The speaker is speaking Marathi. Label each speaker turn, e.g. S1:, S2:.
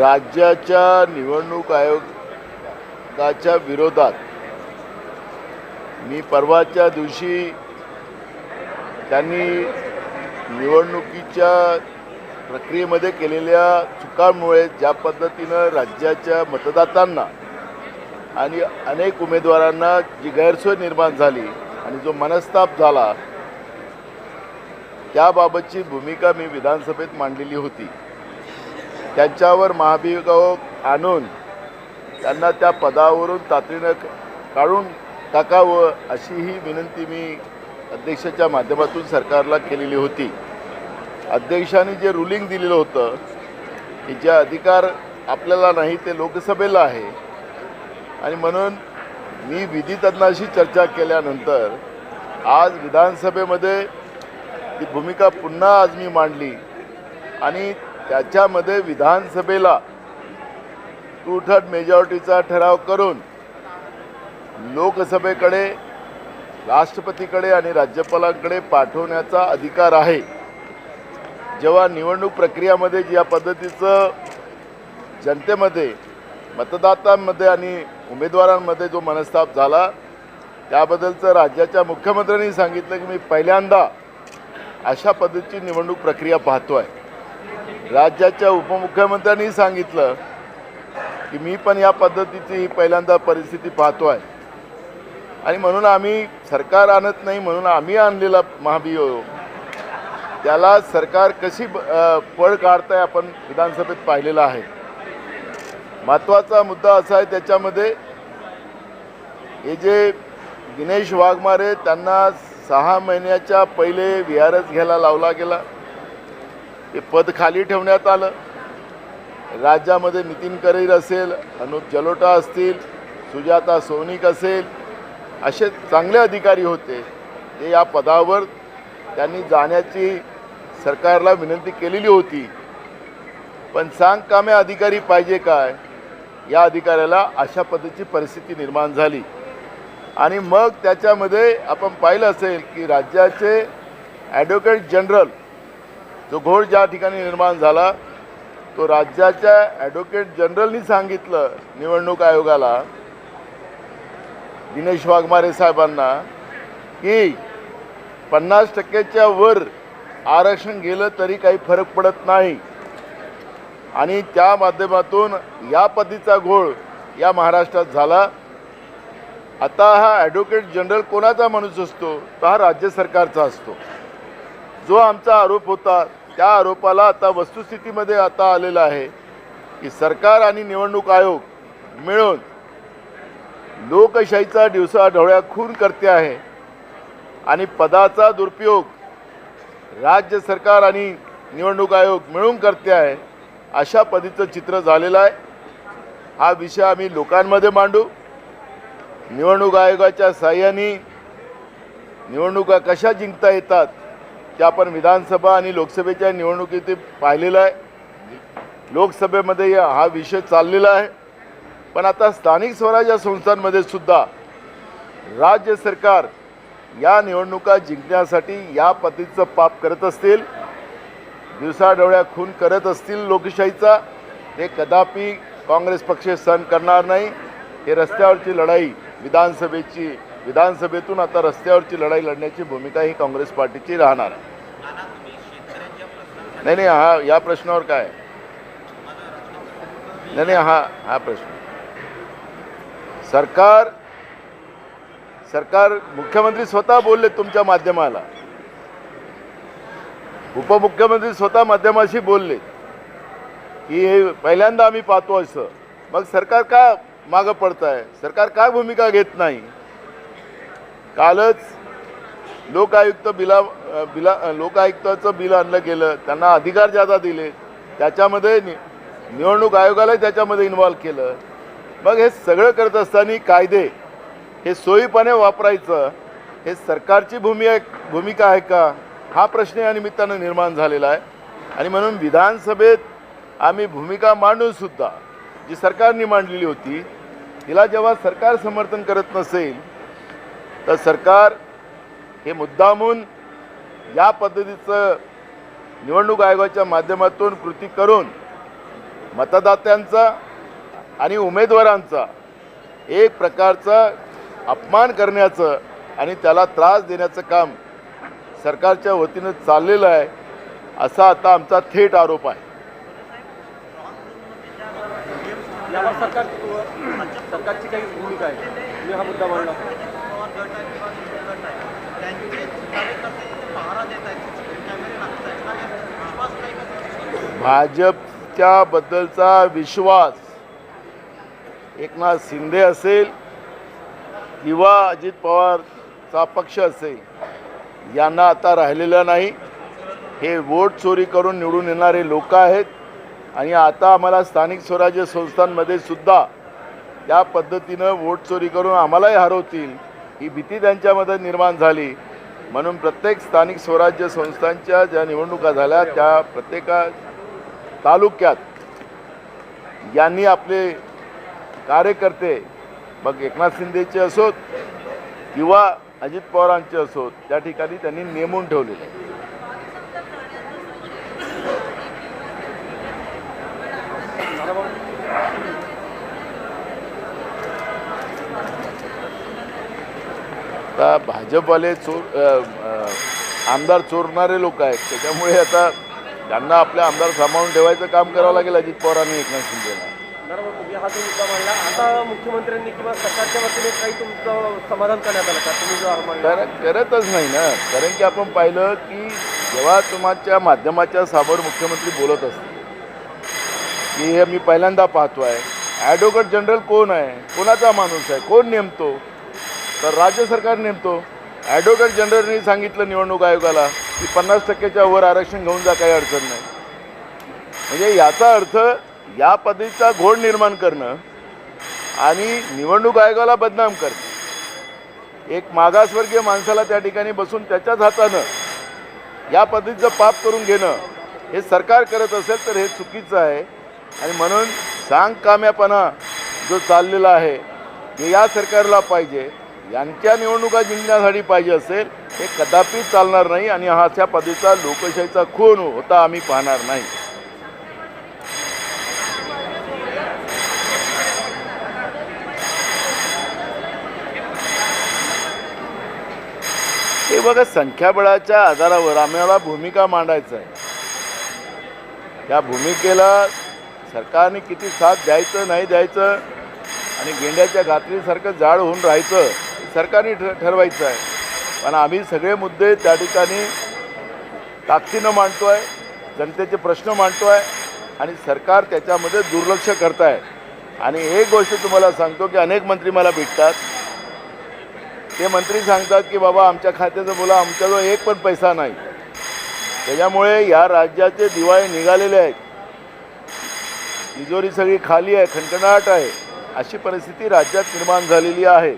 S1: राज्याच्या निवडणूक आयोगाच्या विरोधात मी परवाच्या दिवशी त्यांनी निवडणुकीच्या प्रक्रियेमध्ये केलेल्या चुकांमुळे ज्या पद्धतीनं राज्याच्या मतदातांना आणि अनेक उमेदवारांना जी गैरसोय निर्माण झाली आणि जो मनस्ताप झाला त्याबाबतची भूमिका मी विधानसभेत मांडलेली होती. त्यांच्यावर महाभियोग आणून त्यांना त्या पदावरून तातडीनं काढून टाकावं अशी ही विनंती मी अध्यक्षाच्या माध्यमातून सरकारला केलेली होती. अध्यक्षांनी जे रुलिंग दिलेलं होतं की जे अधिकार आपल्याला नाही ते लोकसभेला आहे. आणि म्हणून मी विधितज्ञाशी चर्चा केल्यानंतर आज विधानसभेमध्ये ती भूमिका पुन्हा आज मी मांडली. आणि त्याच्यामध्ये विधानसभेला टू थर्ड मेजॉरिटीचा ठराव करून लोकसभेकडे राष्ट्रपतीकडे आणि राज्यपालांकडे पाठवण्याचा अधिकार आहे. जेव्हा निवडणूक प्रक्रियामध्ये ज्या पद्धतीचं जनतेमध्ये मतदातांमध्ये आणि उमेदवारांमध्ये जो मनस्ताप झाला त्याबद्दलचं राज्याच्या मुख्यमंत्र्यांनी सांगितलं की मी पहिल्यांदा अशा पद्धतीची निवडणूक प्रक्रिया पाहतो आहे राज्याच्या उपमुख्यमंत्र्यांनी सांगितलं की मी पण या पद्धतीची पहिल्यांदा परिस्थिती पाहतो आहे आणि म्हणून आम्ही सरकार आणत नाही म्हणून आम्ही आणलेला महाभियोग. त्याला सरकार कशी अ, पळ आहे आपण विधानसभेत पाहिलेलं आहे. महत्त्वाचा मुद्दा असा आहे त्याच्यामध्ये हे जे दिनेश वाघमारे त्यांना सहा महिन्याच्या पहिले विहारच घ्यायला लावला गेला. हे पद खाली ठेवण्यात आलं. राज्यामध्ये नितीन करीर असेल अनुप जलोटा असतील सुजाता सोनिक असेल असे चांगले अधिकारी होते. ते या पदावर त्यांनी जाण्याची सरकारला विनंती केलेली होती. पण सांग कामे अधिकारी पाहिजे काय? या अधिकाऱ्याला अशा पद्धतीची परिस्थिती निर्माण झाली. आणि मग त्याच्यामध्ये आपण पाहिलं असेल की राज्याचे ॲडव्होकेट जनरल जो घोळ ज्या ठिकाणी निर्माण झाला तो राज्याच्या ॲडव्होकेट जनरलनी सांगितलं निवडणूक आयोगाला दिनेश वाघमारे साहेबांना की पन्नास टक्क्याच्या वर आरक्षण गेलं तरी काही फरक पडत नाही. आणि त्या माध्यमातून या पद्धतीचा घोळ या महाराष्ट्रात झाला. आता हा ॲडव्होकेट जनरल कोणाचा माणूस असतो? तर हा राज्य सरकारचा असतो. जो आमचा आरोप होता त्या आरोपाला आता वस्तुस्थितीमध्ये आता आलेला आहे की सरकार आणि निवडणूक आयोग मिळून लोकशाहीचा दिवसा ढवळ्या खून करते आहे. आणि पदाचा दुरुपयोग राज्य सरकार आणि निवडणूक आयोग मिळून करते आहे अशा पद्धतीचं चित्र झालेलं आहे. हा विषय आम्ही लोकांमध्ये मांडू. निवडणूक आयोगाच्या साह्याने निवडणुका कशा जिंकता येतात ते आपण विधानसभा आणि लोकसभेच्या निवडणुकीत पाहिलेलं आहे. लोकसभेमध्ये हा विषय चाललेला आहे. पण आता स्थानिक स्वराज्य संस्थांमध्ये सुद्धा राज्य सरकार या निवडणुका जिंकण्यासाठी या पद्धतीचं पाप करत असतील दिवसाढवळ्या खून करत असतील लोकशाहीचा ते कदापि काँग्रेस पक्ष सहन करणार नाही. हे रस्त्यावरची लढाई विधानसभेची विधानसभेतून आता रस्त्यावरची लढाई लढण्याची भूमिका ही काँग्रेस पार्टीची राहणार आहे. नाही नाही हा या प्रश्नावर काय? नाही नाही हा हा प्रश्न. सरकार सरकार मुख्यमंत्री स्वतः बोलले तुमच्या माध्यमाला. उपमुख्यमंत्री स्वतः माध्यमाशी बोलले की हे पहिल्यांदा आम्ही पाहतो असं. मग सरकार का मागं पडत आहे सरकार का भूमिका घेत नाही? कालच लोकायुक्त बिला बिला लोकायुक्ताचं बिल आणलं गेलं त्यांना अधिकार जादा दिले त्याच्यामध्ये नि निवडणूक आयोगालाही त्याच्यामध्ये इन्व्हॉल्व केलं. मग हे सगळं करत असताना कायदे हे सोयीपणे वापरायचं हे सरकारची भूमी भूमिका आहे का? हा प्रश्न या निमित्तानं निर्माण झालेला आहे. आणि म्हणून विधानसभेत आम्ही भूमिका मांडूनसुद्धा जी सरकारने मांडलेली होती तिला जेव्हा सरकार समर्थन करत नसेल तर सरकार हे मुद्दामून या पद्धतीचं निवडणूक आयोगाच्या माध्यमातून कृती करून मतदात्यांचा आणि उमेदवारांचा एक प्रकारचं अपमान करण्याचं आणि त्याला त्रास देण्याचं काम सरकारच्या वतीनं चाललेलं आहे असा आता आमचा थेट आरोप आहे.
S2: सरकारची काही भूमिका आहे.
S1: भाजपच्या बद्दलचा विश्वास एकनाथ शिंदे असेल किंवा अजित पवारचा पक्ष असेल यांना आता राहिलेला नाही. हे वोट चोरी करून निवडून येणारे लोक आहेत आणि आता आम्हाला स्थानिक स्वराज्य संस्थांमध्ये सुद्धा त्या पद्धतीनं वोट चोरी करून आम्हालाही हरवतील. ही भीती त्यांच्यामध्ये निर्माण झाली म्हणून प्रत्येक स्थानिक स्वराज्य संस्थांच्या ज्या निवडणुका झाल्या त्या प्रत्येका तालुक्यात यांनी आपले कार्यकर्ते मग एकनाथ शिंदेचे असोत किंवा अजित पवारांचे असोत त्या ठिकाणी त्यांनी नेमून ठेवलेले आहे. आता भाजपवाले चोर आमदार चोरणारे लोक आहेत. त्याच्यामुळे आता त्यांना आपले आमदार सांभाळून ठेवायचं काम करावं लागेल अजित पवार आणि एकनाथ शिंदेला
S2: तुम्ही हा जो मुद्दा मांडला आता मुख्यमंत्र्यांनी किंवा सरकारच्या वतीने काही तुमचं समाधान करण्यात आलं का? तुम्ही जो मांडला.
S1: कारण करतच नाही ना. कारण की आपण पाहिलं की जेव्हा तुमच्या माध्यमाच्या समोर मुख्यमंत्री बोलत असते की हे मी पहिल्यांदा पाहतो आहे ॲडव्होकेट जनरल कोण आहे? कोणाचा माणूस आहे? कोण नेमतो? तर राज्य सरकार नेमतो. ॲडव्होकेट जनरलने सांगितलं निवडणूक आयोगाला की पन्नास टक्क्याच्या वर आरक्षण घेऊन जा काही अडचण नाही. म्हणजे याचा अर्थ या पद्धतीचा घोड निर्माण करणं आणि निवडणूक आयोगाला बदनाम करणं. एक मागासवर्गीय माणसाला त्या ठिकाणी बसून त्याच्याच हातानं या पद्धतीचं पाप करून घेणं हे सरकार करत असेल तर हे चुकीचं आहे. आणि म्हणून सांगकाम्यापणा जो चाललेला आहे हे या सरकारला पाहिजे. यांच्या निवडणुका जिंकण्यासाठी पाहिजे असेल हे कदापि चालणार नाही आणि हा अशा पद्धतीचा लोकशाहीचा खून होता आम्ही पाहणार नाही. हे बघा संख्याबळाच्या आधारावर आम्हाला भूमिका मांडायचं आहे. त्या भूमिकेला सरकारने किती साथ द्यायचं नाही द्यायचं आणि गेंड्याच्या घातलीसारखं जाड होऊन राहायचं सरकारने ठ ठरवायचं आहे. पण आम्ही सगळे मुद्दे त्या ठिकाणी ताकदीनं मांडतो आहे जनतेचे प्रश्न मांडतो आहे आणि सरकार त्याच्यामध्ये दुर्लक्ष करत आहे आणि एक गोष्ट तुम्हाला सांगतो की अनेक मंत्री मला भेटतात. ते मंत्री सांगतात की बाबा आमच्या खात्याचं बोला आमच्याजवळ एक पण पैसा नाही. त्याच्यामुळे या राज्याचे दिवाळे निघालेले आहेत. तिजोरी सगळी खाली आहे खणखणाट आहे. अशी परिस्थिती राज्यात निर्माण झालेली आहे.